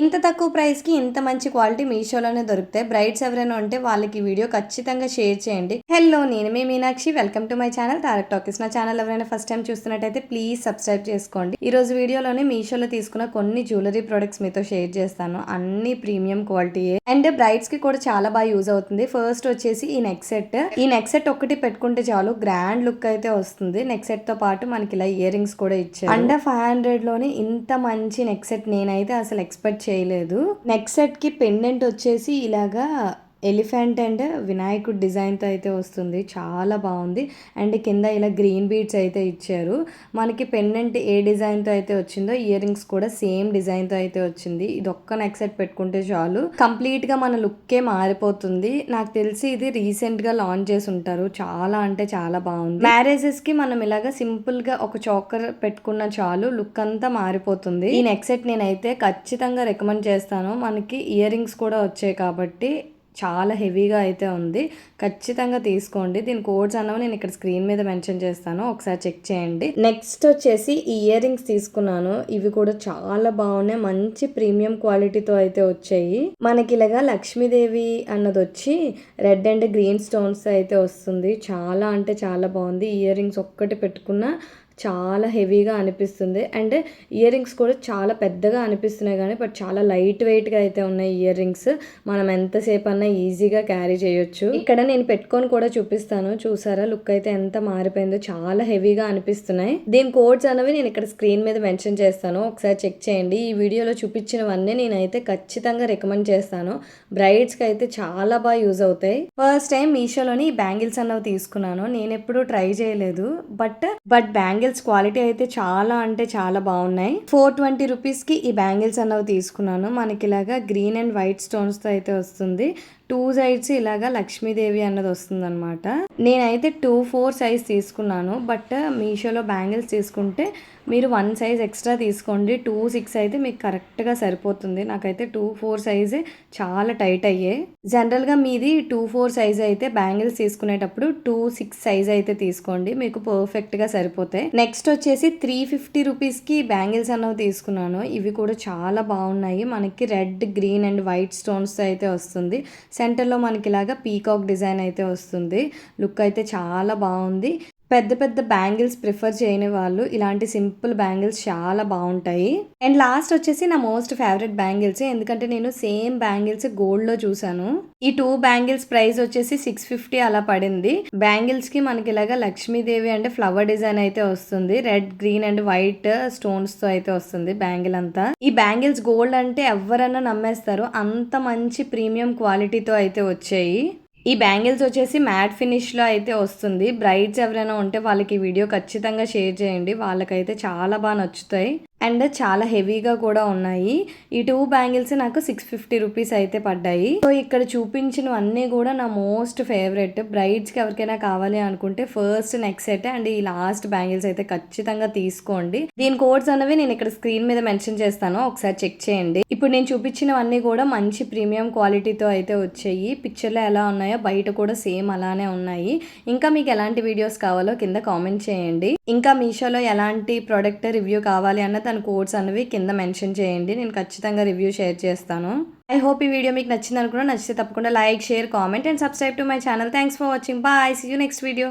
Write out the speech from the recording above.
ఇంత తక్కువ ప్రైస్కి ఇంత మంచి క్వాలిటీ మీషోలోనే దొరుకుతాయి. బ్రైడ్స్ ఎవరైనా ఉంటే వాళ్ళకి వీడియో ఖచ్చితంగా షేర్ చేయండి. హలో నేను మీ Meenakshi. Welcome to my channel Tarak talkies. నా ఛానల్ ఎవరైనా ఫస్ట్ టైం చూస్తున్నట్టయితే ప్లీజ్ సబ్స్క్రైబ్ చేసుకోండి. ఈ రోజు వీడియోలోనే మీషోలో తీసుకున్న కొన్ని జ్యువెలరీ ప్రొడక్ట్స్ మీతో షేర్ చేస్తాను. అన్ని ప్రీమియం క్వాలిటీ అండ్ బ్రైడ్స్కి కూడా చాలా బాగా యూజ్ అవుతుంది. ఫస్ట్ వచ్చేసి ఈ నెక్ సెట్. ఈ నెక్ సెట్ ఒకటి పెట్టుకుంటే చాలు గ్రాండ్ లుక్ అయితే వస్తుంది. నెక్ సెట్తో పాటు మనకి ఇలా ఇయర్ రింగ్స్ కూడా ఇచ్చారు. అండర్ ఫైవ్ హండ్రెడ్లోనే ఇంత మంచి నెక్ సెట్ నేనైతే అసలు ఎక్స్పెక్ట్ చేయలేదు. నెక్ సెట్కి పెండెంట్ వచ్చేసి ఇలాగా ఎలిఫెంట్ అండ్ వినాయకుడు డిజైన్తో అయితే వస్తుంది. చాలా బాగుంది. అండ్ కింద ఇలా గ్రీన్ బీడ్స్ అయితే ఇచ్చారు. మనకి పెన్నెంట్ ఏ డిజైన్తో అయితే వచ్చిందో ఇయర్ రింగ్స్ కూడా సేమ్ డిజైన్తో అయితే వచ్చింది. ఇది ఒక్క నెక్ సెట్ పెట్టుకుంటే చాలు. కంప్లీట్గా మన లుక్కే మారిపోతుంది. నాకు తెలిసి ఇది రీసెంట్గా లాంచ్ చేసి ఉంటారు. చాలా అంటే చాలా బాగుంది. మ్యారేజెస్కి మనం ఇలాగా సింపుల్గా ఒక చోకర్ పెట్టుకున్న చాలు. లుక్ అంతా మారిపోతుంది. ఈ నెక్ సెట్ నేనైతే ఖచ్చితంగా రికమెండ్ చేస్తాను. మనకి ఇయర్ రింగ్స్ కూడా వచ్చాయి కాబట్టి చాలా హెవీగా అయితే ఉంది. ఖచ్చితంగా తీసుకోండి. దీని కోడ్స్ అన్నవి నేను ఇక్కడ స్క్రీన్ మీద మెన్షన్ చేస్తాను. ఒకసారి చెక్ చేయండి. నెక్స్ట్ వచ్చేసి ఈ ఇయర్ రింగ్స్ తీసుకున్నాను. ఇవి కూడా చాలా బాగున్నాయి. మంచి ప్రీమియం క్వాలిటీతో అయితే వచ్చాయి. మనకి ఇలాగా లక్ష్మీదేవి అన్నది వచ్చి రెడ్ అండ్ గ్రీన్ స్టోన్స్ అయితే వస్తుంది. చాలా అంటే చాలా బాగుంది. ఇయర్ రింగ్స్ ఒక్కటి పెట్టుకున్న చాలా హెవీగా అనిపిస్తుంది. అండ్ ఇయర్ రింగ్స్ కూడా చాలా పెద్దగా అనిపిస్తున్నాయి కానీ బట్ చాలా లైట్ వెయిట్గా అయితే ఉన్నాయి ఇయర్ రింగ్స్. మనం ఎంతసేపు అన్నా ఈజీగా క్యారీ చేయొచ్చు. ఇక్కడ నేను పెట్టుకొని కూడా చూపిస్తాను. చూసారా? లుక్ అయితే ఎంత మారిపోయిందో. చాలా హెవీగా అనిపిస్తున్నాయి. దీని కోడ్స్ అనేవి నేను ఇక్కడ స్క్రీన్ మీద మెన్షన్ చేస్తాను. ఒకసారి చెక్ చేయండి. ఈ వీడియోలో చూపించినవన్నీ నేనైతే ఖచ్చితంగా రికమెండ్ చేస్తాను. బ్రైడ్స్కి అయితే చాలా బాగా యూజ్ అవుతాయి. ఫస్ట్ టైం మీషోలోని ఈ బ్యాంగిల్స్ అన్నవి తీసుకున్నాను. నేను ఎప్పుడూ ట్రై చేయలేదు. బట్ బట్ బ్యాంగిల్స్ క్వాలిటీ అయితే చాలా అంటే చాలా బాగున్నాయి. ఫోర్ ట్వంటీ రూపీస్కి ఈ బ్యాంగిల్స్ అన్నవి తీసుకున్నాను. మనకి ఇలాగా గ్రీన్ అండ్ వైట్ స్టోన్స్తో అయితే వస్తుంది. టూ సైడ్స్ ఇలాగా లక్ష్మీదేవి అన్నది వస్తుంది అనమాట నేనైతే టూ ఫోర్ సైజ్ తీసుకున్నాను బట్ మీషోలో బ్యాంగిల్స్ తీసుకుంటే మీరు వన్ సైజ్ ఎక్స్ట్రా తీసుకోండి టూ సిక్స్ అయితే మీకు కరెక్ట్గా సరిపోతుంది. నాకైతే టూ ఫోర్ సైజే చాలా టైట్ అయ్యే జనరల్గా మీది టూ ఫోర్ సైజ్ అయితే బ్యాంగిల్స్ తీసుకునేటప్పుడు టూ సిక్స్ సైజ్ అయితే తీసుకోండి మీకు పర్ఫెక్ట్గా సరిపోతాయి. నెక్స్ట్ వచ్చేసి త్రీ ఫిఫ్టీ రూపీస్కి బ్యాంగిల్స్ అన్నవి తీసుకున్నాను. ఇవి కూడా చాలా బాగున్నాయి. మనకి red green and white stones అయితే వస్తుంది. సెంటర్లో మనకి ఇలాగా పీకాక్ డిజైన్ అయితే వస్తుంది. లుక్ అయితే చాలా బాగుంది. పెద్ద పెద్ద బ్యాంగిల్స్ ప్రిఫర్ చేయని వాళ్ళు ఇలాంటి సింపుల్ బ్యాంగిల్స్ చాలా బాగుంటాయి. అండ్ లాస్ట్ వచ్చేసి నా మోస్ట్ ఫేవరెట్ బ్యాంగిల్స్. ఎందుకంటే నేను సేమ్ బ్యాంగిల్స్ గోల్డ్లో చూసాను ఈ టూ బ్యాంగిల్స్ ప్రైస్ వచ్చేసి సిక్స్ ఫిఫ్టీ అలా పడింది. బ్యాంగిల్స్కి మనకి ఇలాగా లక్ష్మీదేవి అంటే ఫ్లవర్ డిజైన్ అయితే వస్తుంది. రెడ్ గ్రీన్ అండ్ వైట్ స్టోన్స్తో అయితే వస్తుంది బ్యాంగిల్ అంతా. ఈ బ్యాంగిల్స్ గోల్డ్ అంటే ఎవరన్నా నమ్మేస్తారు. అంత మంచి ప్రీమియం క్వాలిటీతో అయితే వచ్చాయి. ఈ బ్యాంగిల్స్ వచ్చేసి మ్యాట్ ఫినిష్లో అయితే వస్తుంది. బ్రైడ్స్ ఎవరైనా ఉంటే వాళ్ళకి ఈ వీడియో ఖచ్చితంగా షేర్ చేయండి. వాళ్ళకైతే చాలా బాగా నచ్చుతాయి. అండ్ చాలా హెవీగా కూడా ఉన్నాయి. ఈ టూ బ్యాంగిల్స్ నాకు సిక్స్ ఫిఫ్టీ రూపీస్ అయితే పడ్డాయి. సో ఇక్కడ చూపించినవన్నీ కూడా నా మోస్ట్ ఫేవరెట్. బ్రైడ్స్కి ఎవరికైనా కావాలి అనుకుంటే ఫస్ట్ నెక్స్ట్ సెట్ అండ్ ఈ లాస్ట్ బ్యాంగిల్స్ అయితే ఖచ్చితంగా తీసుకోండి. దీని కోడ్స్ అనేవి నేను ఇక్కడ స్క్రీన్ మీద మెన్షన్ చేస్తాను. ఒకసారి చెక్ చేయండి. ఇప్పుడు నేను చూపించినవన్నీ కూడా మంచి ప్రీమియం క్వాలిటీతో అయితే వచ్చాయి. పిక్చర్లో ఎలా ఉన్నాయో బయట కూడా సేమ్ అలానే ఉన్నాయి. ఇంకా మీకు ఎలాంటి వీడియోస్ కావాలో కింద కామెంట్ చేయండి. ఇంకా మీషోలో ఎలాంటి ప్రోడక్ట్ రివ్యూ కావాలి అన్న దాని కోడ్స్ అనేవి కింద మెన్షన్ చేయండి. నేను ఖచ్చితంగా రివ్యూ షేర్ చేస్తాను. ఐ హోప్ ఈ వీడియో మీకు నచ్చింది అనుకున్నా నచ్చితే తప్పకుండా like share comment and subscribe to my channel thanks for watching bye see you next video